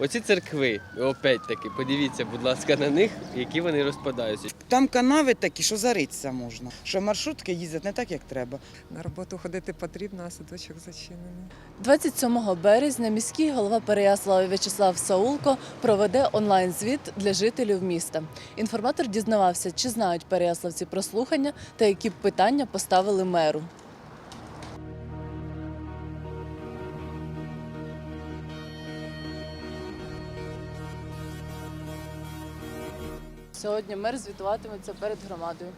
Оці церкви, опять-таки, подивіться, будь ласка, на них, які вони розпадаються. Там канави такі, що заритися можна. Що маршрутки їздять не так, як треба. На роботу ходити потрібно, а садочок зачинений. 27 березня міський голова Переяслава В'ячеслав Саулко проведе онлайн-звіт для жителів міста. Інформатор дізнавався, чи знають переяславці про слухання та які б питання поставили меру. Сьогодні мер звітуватиметься перед громадою.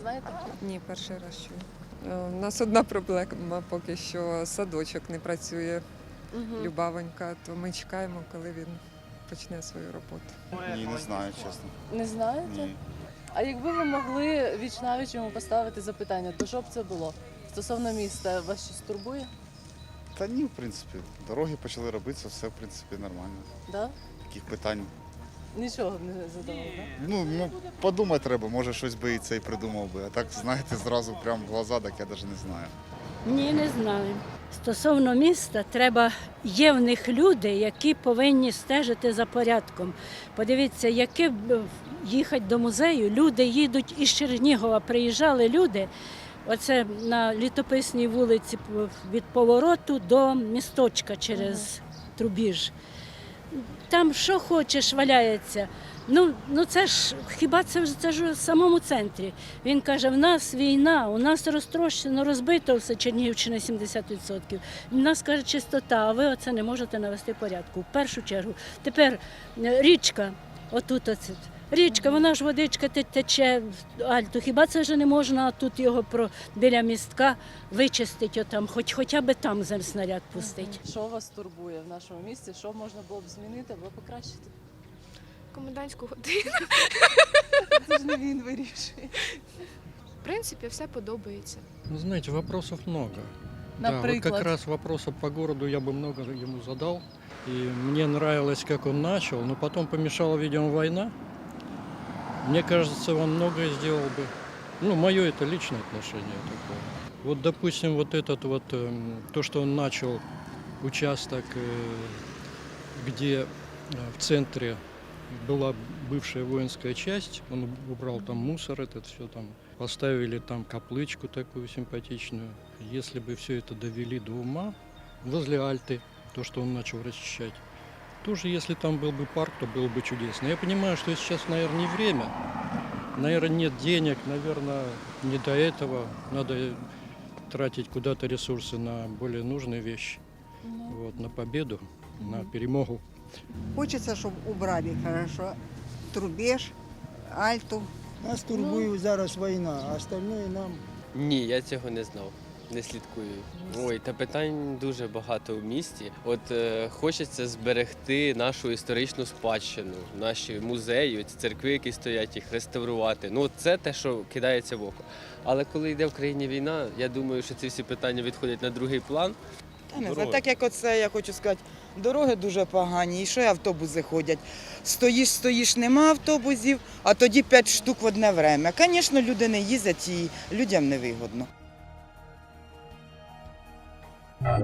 Знаєте? Ні, перший раз чую. Е, У нас одна проблема поки що садочок не працює. Любавонька, то ми чекаємо, коли він почне свою роботу. Ні, не знаю, чесно. Не знаєте? Ні. А якби ви могли віч навіч йому поставити запитання, то що б це було? Стосовно міста, вас щось турбує? Та ні, в принципі. Дороги почали робитися, все в принципі нормально. Да? Таких питань. Нічого не задавав, да? Ну, ну подумати треба, може щось би і це і придумав би. А так, знаєте, зразу прямо в глаза, так я навіть не знаю. Ні, не знаю. Стосовно міста, треба є в них люди, які повинні стежити за порядком. Подивіться, яке їхати до музею, люди їдуть із Чернігова, приїжджали люди. Оце на літописній вулиці від повороту до місточка через Трубіж. Там що хочеш, валяється. Ну, ну це ж хіба це це ж у самому центрі. Він каже: в нас війна, у нас розтрощено, розбито все Чернігівщина 70%. У нас каже чистота, а ви оце не можете навести порядку. В першу чергу. Тепер е, річка, отут оце. Річка, вона ж водичка тече в Альту. Хіба це ж не можна тут його про біля містка вичистити отам, хоч хоча б там снаряд пустить. Що вас турбує в нашому місті? Що можна було б змінити або покращити? Комендантську годину. Це ж не він вирішує. В принципі, все подобається. Ну, знаете, вопросов много. Да, вот как раз вопросов по городу я бы много ему задал. И мне нравилось, как он начал, но потом помешала, видимо, война. Мне кажется, он многое сделал бы. Ну, мое это личное отношение такое. Вот, допустим, вот этот вот, эм, то, что он начал участок, э, где э, в центре была бывшая воинская часть, он убрал там мусор, этот все там, поставили там каплычку такую симпатичную. Если бы все это довели до ума, возле Альты, то, что он начал расчищать, тоже если там был бы парк, то было бы чудесно. Я понимаю, что сейчас, наверное, не время, наверное, нет денег, наверное, не до этого. Надо тратить куда-то ресурсы на более нужные вещи. Вот, на победу, на перемогу. Хочеться, щоб убрали хорошо. Трубеж, альту. Нас турбує зараз війна, а остальное нам Ні, я цього не знав. Не слідкую. Ой, та питань дуже багато в місті. От е, хочеться зберегти нашу історичну спадщину, наші музеї, ці церкви, які стоять, їх реставрувати. Ну, це те, що кидається в око. Але коли йде в країні війна, я думаю, що ці всі питання відходять на другий план. Та не знаю, так як оце, я хочу сказати, дороги дуже погані, і що й автобуси ходять. Стоїш, стоїш, нема автобусів, а тоді п'ять штук в одне время. Звісно, люди не їздять і людям невигодно. Uh,